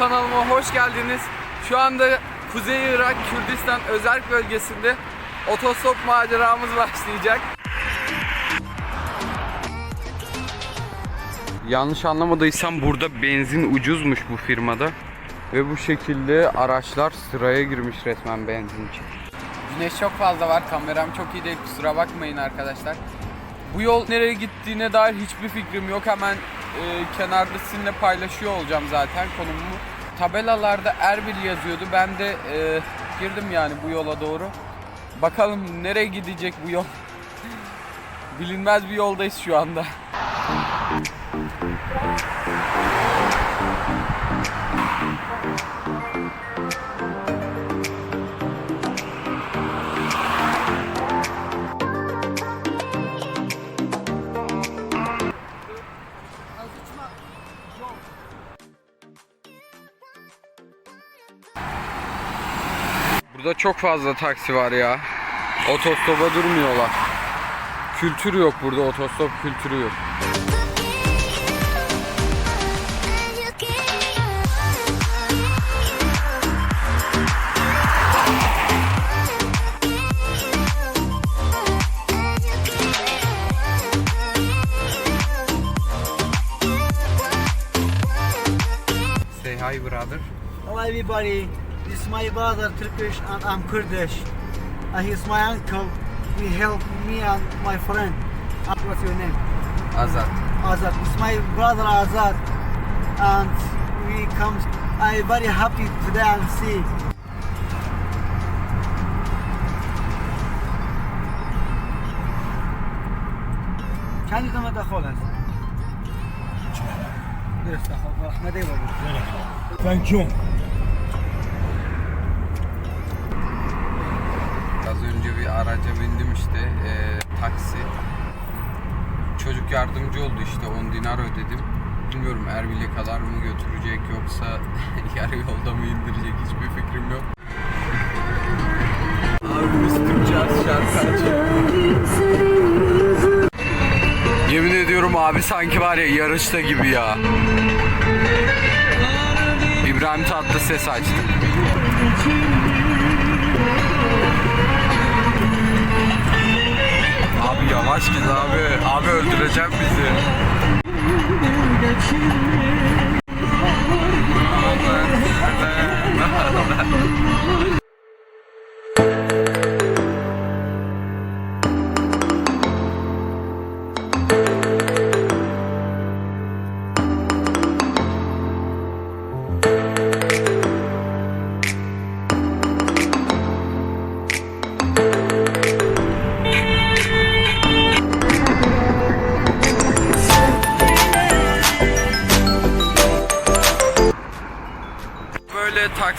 kanalıma hoş geldiniz. Şu anda Kuzey Irak Kürdistan özel bölgesinde otostop maceramız başlayacak. Yanlış anlamadıysam burada benzin ucuzmuş bu firmada. Ve bu şekilde araçlar sıraya girmiş resmen benzin için. Güneş çok fazla var. Kameram çok iyi değil. Kusura bakmayın arkadaşlar. Bu yol nereye gittiğine dair hiçbir fikrim yok. Hemen e, kenarda sizinle paylaşıyor olacağım zaten konumumu. Tabelalarda Erbil yazıyordu. Ben de e, girdim yani bu yola doğru. Bakalım nereye gidecek bu yol. Bilinmez bir yoldayız şu anda. Burada çok fazla taksi var ya. Otostopa durmuyorlar. Kültür yok burada otostop kültürü yok. Say hi brother. Hello everybody, my brother Turkish and I'm Kurdish. And he's my uncle. He helped me and my friend. Uh, What's your name? Azat. Azad. It's my brother Azad. And we come, I'm very happy today and see. چند قیمت خال است؟ درسته خب نده بابا Thank you. Araca bindim işte eee, taksi. Çocuk yardımcı oldu işte 10 dinar ödedim. Bilmiyorum Erbil'e kadar mı götürecek yoksa yarı yolda mı indirecek hiçbir fikrim yok. Abimiz Türkçe şarkı. Yemin ediyorum abi sanki var ya yarışta gibi ya. İbrahim Tatlıses açtı. Yavaş git abi. Abi öldüreceğim bizi.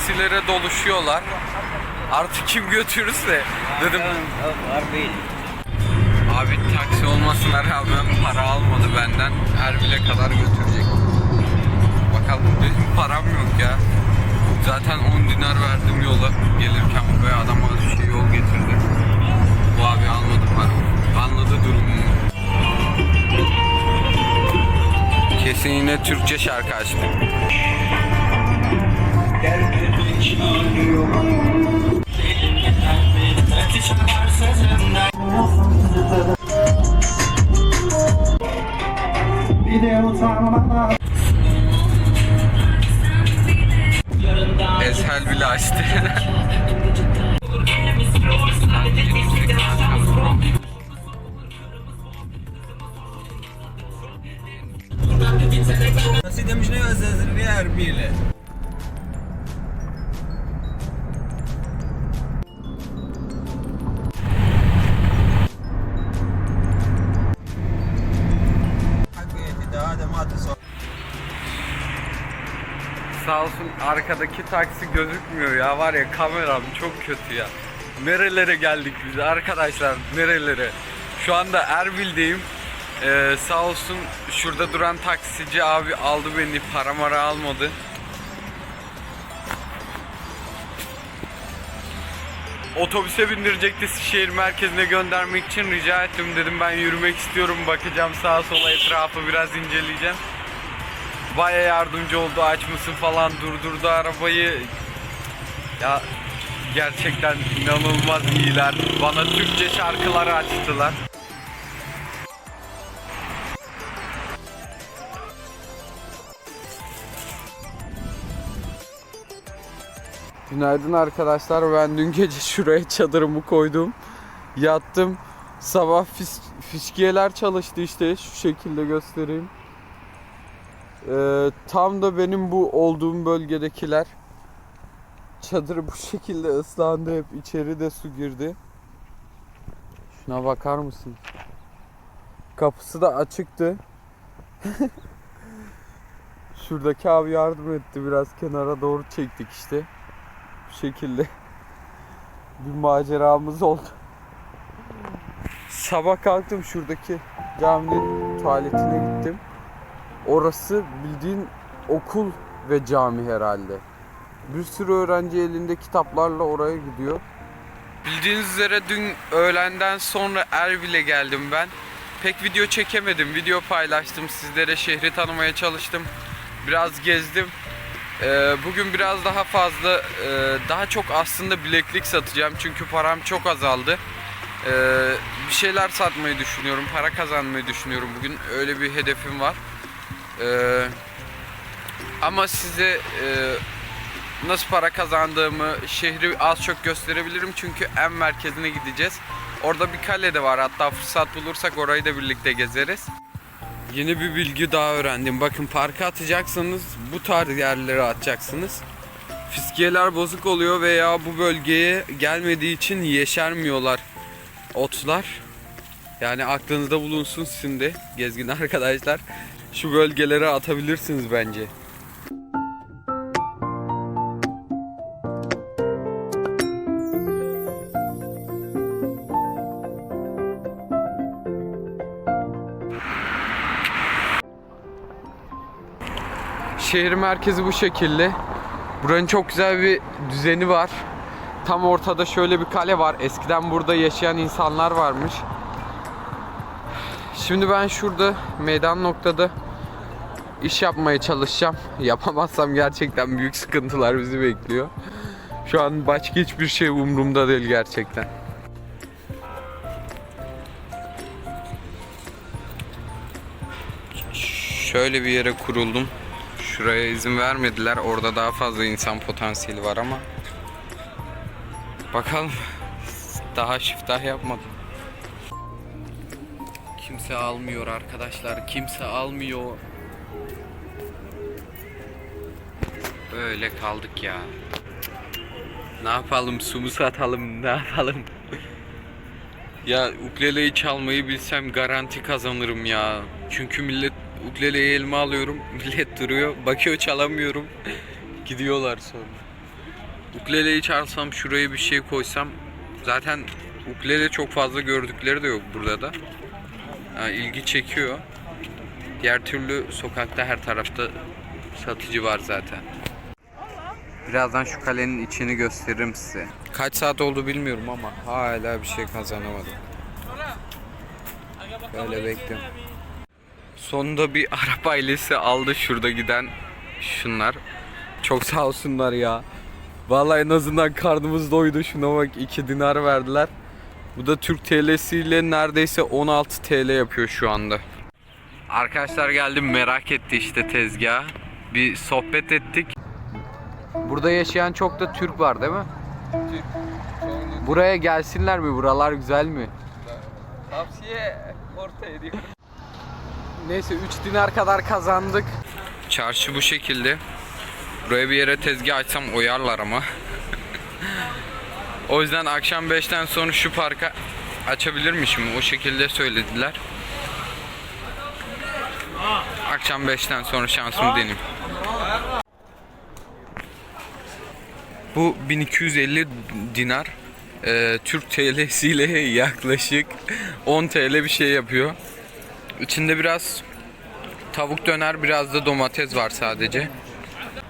Taksilere doluşuyorlar. Artık kim götürürse dedim. Abi taksi olmasına rağmen para almadı benden. Erbil'e kadar götürecek. Bakalım benim param yok ya. Zaten 10 dinar verdim yola gelirken buraya adam az şey yol getirdi. Bu abi almadı paramı. Anladı durumumu. Kesin yine Türkçe şarkı açtı. Eshel bile açtı. Nasıl demiş ne özledir bir erbiyle. Sağ arkadaki taksi gözükmüyor ya var ya kameram çok kötü ya. Nerelere geldik biz arkadaşlar nerelere. Şu anda Erbil'deyim. Ee, sağ olsun şurada duran taksici abi aldı beni para mara almadı. Otobüse bindirecekti şehir merkezine göndermek için rica ettim dedim ben yürümek istiyorum bakacağım sağa sola etrafı biraz inceleyeceğim. Baya yardımcı oldu aç mısın falan durdurdu arabayı. Ya gerçekten inanılmaz iyiler. Bana Türkçe şarkılar açtılar. Günaydın arkadaşlar. Ben dün gece şuraya çadırımı koydum. Yattım. Sabah fis fiskiyeler çalıştı işte. Şu şekilde göstereyim. Ee, tam da benim bu olduğum bölgedekiler. Çadır bu şekilde ıslandı hep. içeri de su girdi. Şuna bakar mısın? Kapısı da açıktı. Şuradaki abi yardım etti. Biraz kenara doğru çektik işte. Bu şekilde bir maceramız oldu. Sabah kalktım şuradaki caminin tuvaletine gittim. Orası bildiğin okul ve cami herhalde. Bir sürü öğrenci elinde kitaplarla oraya gidiyor. Bildiğiniz üzere dün öğlenden sonra Erbil'e geldim ben. Pek video çekemedim. Video paylaştım. Sizlere şehri tanımaya çalıştım. Biraz gezdim. Ee, bugün biraz daha fazla, e, daha çok aslında bileklik satacağım. Çünkü param çok azaldı. Ee, bir şeyler satmayı düşünüyorum. Para kazanmayı düşünüyorum. Bugün öyle bir hedefim var. Ee, ama size e, nasıl para kazandığımı, şehri az çok gösterebilirim. Çünkü en merkezine gideceğiz. Orada bir kale de var. Hatta fırsat bulursak orayı da birlikte gezeriz. Yeni bir bilgi daha öğrendim. Bakın parka atacaksanız bu tarz yerlere atacaksınız. Fiskiyeler bozuk oluyor veya bu bölgeye gelmediği için yeşermiyorlar otlar. Yani aklınızda bulunsun sizin gezgin arkadaşlar. Şu bölgelere atabilirsiniz bence. Şehir merkezi bu şekilde. Buranın çok güzel bir düzeni var. Tam ortada şöyle bir kale var. Eskiden burada yaşayan insanlar varmış. Şimdi ben şurada meydan noktada iş yapmaya çalışacağım. Yapamazsam gerçekten büyük sıkıntılar bizi bekliyor. Şu an başka hiçbir şey umurumda değil gerçekten. Şöyle bir yere kuruldum. Şuraya izin vermediler. Orada daha fazla insan potansiyeli var ama bakalım. Daha şiftah yapmadım. Kimse almıyor arkadaşlar. Kimse almıyor. Böyle kaldık ya. Ne yapalım? Su mu satalım? Ne yapalım? ya ukuleleyi çalmayı bilsem garanti kazanırım ya. Çünkü millet ukuleleyi elime alıyorum. Millet duruyor. Bakıyor çalamıyorum. Gidiyorlar sonra. Ukuleleyi çalsam şuraya bir şey koysam zaten ukulele çok fazla gördükleri de yok burada da. İlgi çekiyor. Diğer türlü sokakta her tarafta satıcı var zaten. Birazdan şu kalenin içini gösteririm size. Kaç saat oldu bilmiyorum ama hala bir şey kazanamadım. Böyle bekliyorum. Sonunda bir Arap ailesi aldı şurada giden şunlar. Çok sağ olsunlar ya. Vallahi en azından karnımız doydu. Şuna bak 2 dinar verdiler. Bu da Türk TL'siyle neredeyse 16 TL yapıyor şu anda. Arkadaşlar geldim merak etti işte tezgah. Bir sohbet ettik. Burada yaşayan çok da Türk var değil mi? Türk. Buraya gelsinler mi? Buralar güzel mi? Tavsiye orta ediyor. Neyse 3 dinar kadar kazandık. Çarşı bu şekilde. Buraya bir yere tezgah açsam oyarlar ama. O yüzden akşam 5'ten sonra şu parka açabilirmişim. O şekilde söylediler. Akşam 5'ten sonra şansımı deneyim. Bu 1250 dinar. Ee, Türk TL'siyle yaklaşık 10 TL bir şey yapıyor. İçinde biraz tavuk döner, biraz da domates var sadece.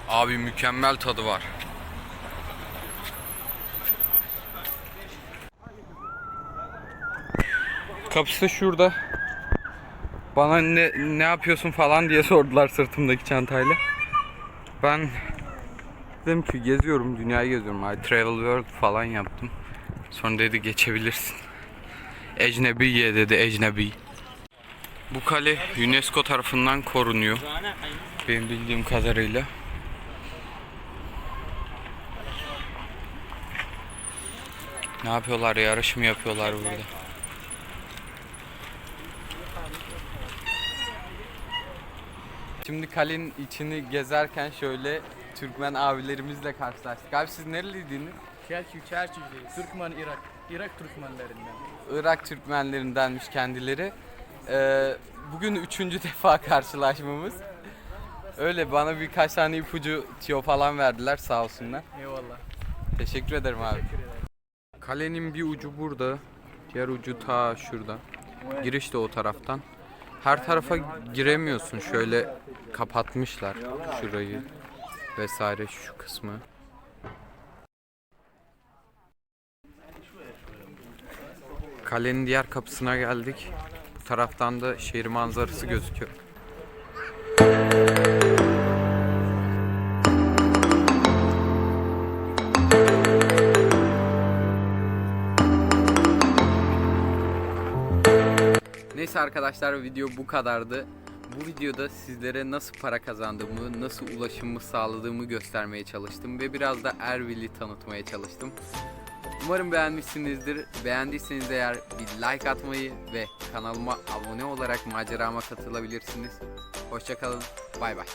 Abi mükemmel tadı var. Kapısı şurada. Bana ne ne yapıyorsun falan diye sordular sırtımdaki çantayla. Ben dedim ki geziyorum, dünyayı geziyorum. I travel world falan yaptım. Sonra dedi geçebilirsin. Ecnebiye dedi, ecnebi. Bu kale UNESCO tarafından korunuyor. Benim bildiğim kadarıyla. Ne yapıyorlar? Yarış mı yapıyorlar burada? Şimdi kalenin içini gezerken şöyle Türkmen abilerimizle karşılaştık. Abi siz nereliydiniz? Çerçi, Çerçi'deyiz. Türkmen, Irak. Irak Türkmenlerinden. Irak Türkmenlerindenmiş kendileri. Ee, bugün üçüncü defa karşılaşmamız. Öyle bana birkaç tane ipucu tiyo falan verdiler sağ olsunlar. Eyvallah. Teşekkür ederim abi. Kalenin bir ucu burada. Diğer ucu ta şurada. Giriş de o taraftan. Her tarafa giremiyorsun. Şöyle kapatmışlar şurayı vesaire şu kısmı. Kalenin diğer kapısına geldik. Bu taraftan da şehir manzarası gözüküyor. Neyse arkadaşlar video bu kadardı. Bu videoda sizlere nasıl para kazandığımı, nasıl ulaşımımı sağladığımı göstermeye çalıştım ve biraz da Erbil'i tanıtmaya çalıştım. Umarım beğenmişsinizdir. Beğendiyseniz eğer bir like atmayı ve kanalıma abone olarak macerama katılabilirsiniz. Hoşçakalın. Bay bay.